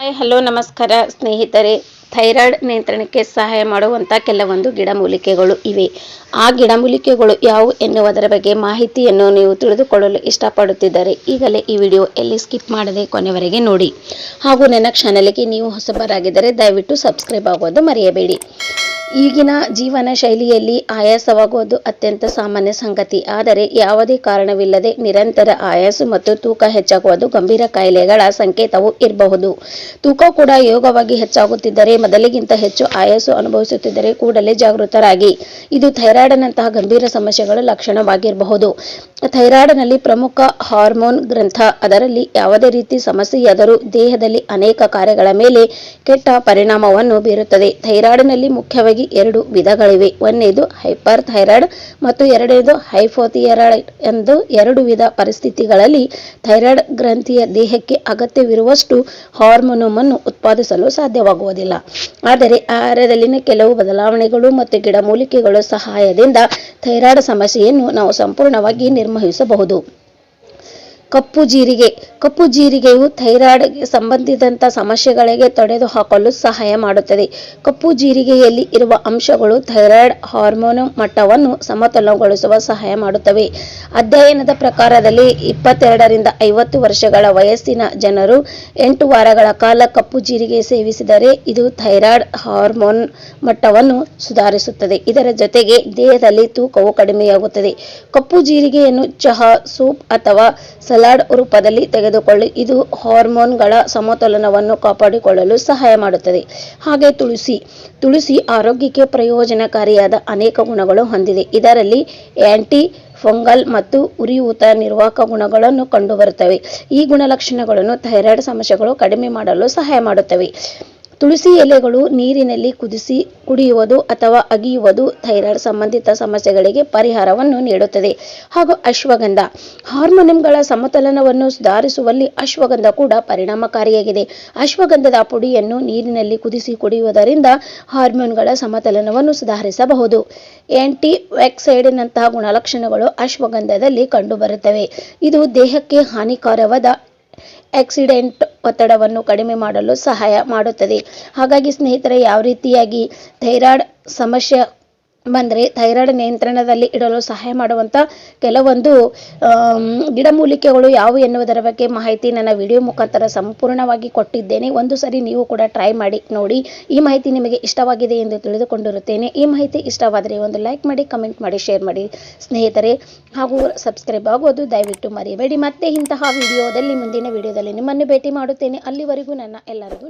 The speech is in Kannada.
ಹಾಯ್, ಹಲೋ, ನಮಸ್ಕಾರ ಸ್ನೇಹಿತರೆ. ಥೈರಾಯ್ಡ್ ನಿಯಂತ್ರಣಕ್ಕೆ ಸಹಾಯ ಮಾಡುವಂಥ ಕೆಲವೊಂದು ಗಿಡಮೂಲಿಕೆಗಳು ಇವೆ. ಆ ಗಿಡಮೂಲಿಕೆಗಳು ಯಾವುವು ಎನ್ನುವುದರ ಬಗ್ಗೆ ಮಾಹಿತಿಯನ್ನು ನೀವು ತಿಳಿದುಕೊಳ್ಳಲು ಇಷ್ಟಪಡುತ್ತಿದ್ದರೆ ಈಗಲೇ ಈ ವಿಡಿಯೋ ಎಲ್ಲಿ ಸ್ಕಿಪ್ ಮಾಡದೆ ಕೊನೆವರೆಗೆ ನೋಡಿ. ಹಾಗೂ ನನ್ನ ಚಾನಲ್ಗೆ ನೀವು ಹೊಸಬರಾಗಿದ್ದರೆ ದಯವಿಟ್ಟು ಸಬ್ಸ್ಕ್ರೈಬ್ ಆಗೋದು ಮರೆಯಬೇಡಿ. ಈಗಿನ ಜೀವನ ಶೈಲಿಯಲ್ಲಿ ಆಯಾಸವಾಗುವುದು ಅತ್ಯಂತ ಸಾಮಾನ್ಯ ಸಂಗತಿ. ಆದರೆ ಯಾವುದೇ ಕಾರಣವಿಲ್ಲದೆ ನಿರಂತರ ಆಯಾಸ ಮತ್ತು ತೂಕ ಹೆಚ್ಚಾಗುವುದು ಗಂಭೀರ ಕಾಯಿಲೆಗಳ ಸಂಕೇತವೂ ಇರಬಹುದು. ತೂಕ ಕೂಡ ಯೋಗವಾಗಿ ಹೆಚ್ಚಾಗುತ್ತಿದ್ದರೆ ಮೊದಲಿಗಿಂತ ಹೆಚ್ಚು ಆಯಾಸ ಅನುಭವಿಸುತ್ತಿದ್ದರೆ ಕೂಡಲೇ ಜಾಗೃತರಾಗಿ. ಇದು ಥೈರಾಯ್ಡ್ನಂತಹ ಗಂಭೀರ ಸಮಸ್ಯೆಗಳ ಲಕ್ಷಣವಾಗಿರಬಹುದು. ಥೈರಾಯ್ಡ್ನಲ್ಲಿ ಪ್ರಮುಖ ಹಾರ್ಮೋನ್ ಗ್ರಂಥ. ಅದರಲ್ಲಿ ಯಾವುದೇ ರೀತಿ ಸಮಸ್ಯೆಯಾದರೂ ದೇಹದಲ್ಲಿ ಅನೇಕ ಕಾರ್ಯಗಳ ಮೇಲೆ ಕೆಟ್ಟ ಪರಿಣಾಮವನ್ನು ಬೀರುತ್ತದೆ. ಥೈರಾಯ್ಡ್ನಲ್ಲಿ ಮುಖ್ಯವಾಗಿ ಎರಡು ವಿಧಗಳಿವೆ. ಒಂದನೇದು ಹೈಪರ್ ಥೈರಾಯ್ಡ್ ಮತ್ತು ಎರಡನೇದು ಹೈಪೋಥಿಯರಾಯ್ಡ್ ಎಂದು ಎರಡು ವಿಧ ಪರಿಸ್ಥಿತಿಗಳಲ್ಲಿ ಥೈರಾಯ್ಡ್ ಗ್ರಂಥಿಯ ದೇಹಕ್ಕೆ ಅಗತ್ಯವಿರುವಷ್ಟು ಹಾರ್ಮೋನಮನ್ನು ಉತ್ಪಾದಿಸಲು ಸಾಧ್ಯವಾಗುವುದಿಲ್ಲ. ಆದರೆ ಆಹಾರದಲ್ಲಿನ ಕೆಲವು ಬದಲಾವಣೆಗಳು ಮತ್ತು ಗಿಡಮೂಲಿಕೆಗಳ ಸಹಾಯದಿಂದ ಥೈರಾಯ್ಡ್ ಸಮಸ್ಯೆಯನ್ನು ನಾವು ಸಂಪೂರ್ಣವಾಗಿ ನಿರ್ವಹಿಸಬಹುದು ಕಪ್ಪು ಜೀರಿಗೆ ಕಪ್ಪು ಜೀರಿಗೆಯು ಥೈರಾಯ್ಡ್ಗೆ ಸಂಬಂಧಿಸಿದಂಥ ಸಮಸ್ಯೆಗಳಿಗೆ ತೊಡೆದುಹಾಕಲು ಸಹಾಯ ಮಾಡುತ್ತದೆ. ಕಪ್ಪು ಜೀರಿಗೆಯಲ್ಲಿ ಇರುವ ಅಂಶಗಳು ಥೈರಾಯ್ಡ್ ಹಾರ್ಮೋನ್ ಮಟ್ಟವನ್ನು ಸಮತೋಲನಗೊಳಿಸುವ ಸಹಾಯ ಮಾಡುತ್ತವೆ. ಅಧ್ಯಯನದ ಪ್ರಕಾರದಲ್ಲಿ ಇಪ್ಪತ್ತೆರಡರಿಂದ ಐವತ್ತು ವರ್ಷಗಳ ವಯಸ್ಸಿನ ಜನರು ಎಂಟು ವಾರಗಳ ಕಾಲ ಕಪ್ಪು ಜೀರಿಗೆ ಸೇವಿಸಿದರೆ ಇದು ಥೈರಾಯ್ಡ್ ಹಾರ್ಮೋನ್ ಮಟ್ಟವನ್ನು ಸುಧಾರಿಸುತ್ತದೆ. ಇದರ ಜೊತೆಗೆ ದೇಹದಲ್ಲಿ ತೂಕವು ಕಡಿಮೆಯಾಗುತ್ತದೆ. ಕಪ್ಪು ಜೀರಿಗೆಯನ್ನು ಚಹಾ ಸೂಪ್ ಅಥವಾ ಸಲಾಡ್ ರೂಪದಲ್ಲಿ ತೆಗೆದುಕೊಳ್ಳಿ. ಇದು ಹಾರ್ಮೋನ್ಗಳ ಸಮತೋಲನವನ್ನು ಕಾಪಾಡಿಕೊಳ್ಳಲು ಸಹಾಯ ಮಾಡುತ್ತದೆ. ಹಾಗೆ ತುಳಸಿ. ತುಳಸಿ ಆರೋಗ್ಯಕ್ಕೆ ಪ್ರಯೋಜನಕಾರಿಯಾದ ಅನೇಕ ಗುಣಗಳು ಹೊಂದಿದೆ. ಇದರಲ್ಲಿ ಆಂಟಿ ಫಂಗಲ್ ಮತ್ತು ಉರಿಯೂತ ನಿರ್ವಾಹಕ ಗುಣಗಳನ್ನು ಕಂಡುಬರುತ್ತವೆ. ಈ ಗುಣಲಕ್ಷಣಗಳನ್ನು ಥೈರಾಯ್ಡ್ ಸಮಸ್ಯೆಗಳು ಕಡಿಮೆ ಮಾಡಲು ಸಹಾಯ ಮಾಡುತ್ತವೆ. ತುಳಸಿ ಎಲೆಗಳು ನೀರಿನಲ್ಲಿ ಕುದಿಸಿ, ಕುಡಿಯುವುದು ಅಥವಾ ಅಗಿಯುವುದು ಥೈರಾಯ್ಡ್ ಸಂಬಂಧಿತ ಸಮಸ್ಯೆಗಳಿಗೆ ಪರಿಹಾರವನ್ನು ನೀಡುತ್ತದೆ. ಹಾಗೂ ಅಶ್ವಗಂಧ. ಹಾರ್ಮೋನಿಯಂಗಳ ಸಮತೋಲನವನ್ನು ಸುಧಾರಿಸುವಲ್ಲಿ ಅಶ್ವಗಂಧ ಕೂಡ ಪರಿಣಾಮಕಾರಿಯಾಗಿದೆ. ಅಶ್ವಗಂಧದ ಪುಡಿಯನ್ನು ನೀರಿನಲ್ಲಿ ಕುದಿಸಿ, ಕುಡಿಯುವುದರಿಂದ ಹಾರ್ಮೋನ್ಗಳ ಸಮತಲನವನ್ನು ಸುಧಾರಿಸಬಹುದು. ಆಂಟಿ ವ್ಯಾಕ್ಸೈಡ್ನಂತಹ ಗುಣಲಕ್ಷಣಗಳು ಅಶ್ವಗಂಧದಲ್ಲಿ ಕಂಡುಬರುತ್ತವೆ. ಇದು ದೇಹಕ್ಕೆ ಹಾನಿಕಾರವಾದ ಆಕ್ಸಿಡೆಂಟ್ ಒತ್ತಡವನ್ನು ಕಡಿಮೆ ಮಾಡಲು ಸಹಾಯ ಮಾಡುತ್ತದೆ. ಹಾಗಾಗಿ ಸ್ನೇಹಿತರೆ ಯಾವ ರೀತಿಯಾಗಿ ಥೈರಾಯ್ಡ್ ಸಮಸ್ಯೆ ಬಂದರೆ ಥೈರಾಯ್ಡ್ ನಿಯಂತ್ರಣದಲ್ಲಿ ಇಡಲು ಸಹಾಯ ಮಾಡುವಂಥ ಕೆಲವೊಂದು ಗಿಡಮೂಲಿಕೆಗಳು ಯಾವುವು ಎನ್ನುವುದರ ಬಗ್ಗೆ ಮಾಹಿತಿ ನನ್ನ ವಿಡಿಯೋ ಮುಖಾಂತರ ಸಂಪೂರ್ಣವಾಗಿ ಕೊಟ್ಟಿದ್ದೇನೆ. ಒಂದು ಸರಿ ನೀವು ಕೂಡ ಟ್ರೈ ಮಾಡಿ ನೋಡಿ. ಈ ಮಾಹಿತಿ ನಿಮಗೆ ಇಷ್ಟವಾಗಿದೆ ಎಂದು ತಿಳಿದುಕೊಂಡಿರುತ್ತೇನೆ. ಈ ಮಾಹಿತಿ ಇಷ್ಟವಾದರೆ ಒಂದು ಲೈಕ್ ಮಾಡಿ ಕಮೆಂಟ್ ಮಾಡಿ ಶೇರ್ ಮಾಡಿ ಸ್ನೇಹಿತರೆ. ಹಾಗೂ ಸಬ್ಸ್ಕ್ರೈಬ್ ಆಗೋದು ದಯವಿಟ್ಟು ಮರೆಯಬೇಡಿ ಮತ್ತೆ ಇಂತಹ ವಿಡಿಯೋದಲ್ಲಿ ಮುಂದಿನ ವಿಡಿಯೋದಲ್ಲಿ ನಿಮ್ಮನ್ನು ಭೇಟಿ ಮಾಡುತ್ತೇನೆ. ಅಲ್ಲಿವರೆಗೂ ನನ್ನ ಎಲ್ಲರಿಗೂ